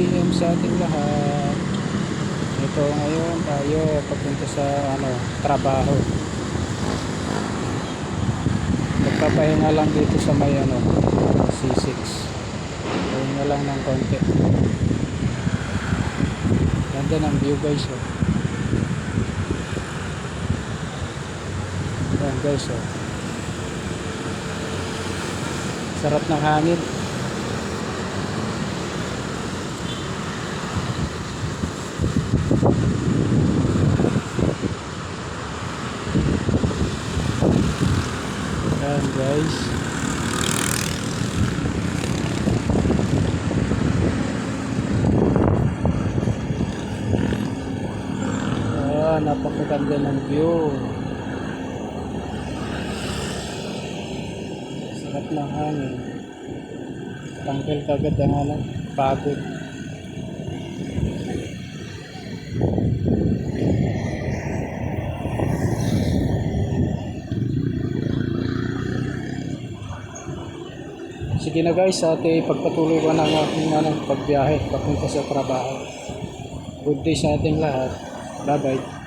AM sa ating lahat. Ito ngayon tayo papunta sa ano, trabaho. Magpapahinga lang dito sa may ano, C6. Pahinga lang ng konti. Ganda ng view guys oh. Yan guys oh. Sarap ng hangin. Yan guys. Ah, napakaganda ng view. Sarap ng hangin. Tanggal kagad ang ano, pagod. Sige na guys, ate pagpatuloy ko ng aking ano, pagbiyahe papunta sa trabaho. Good day sa ating lahat. Bye bye.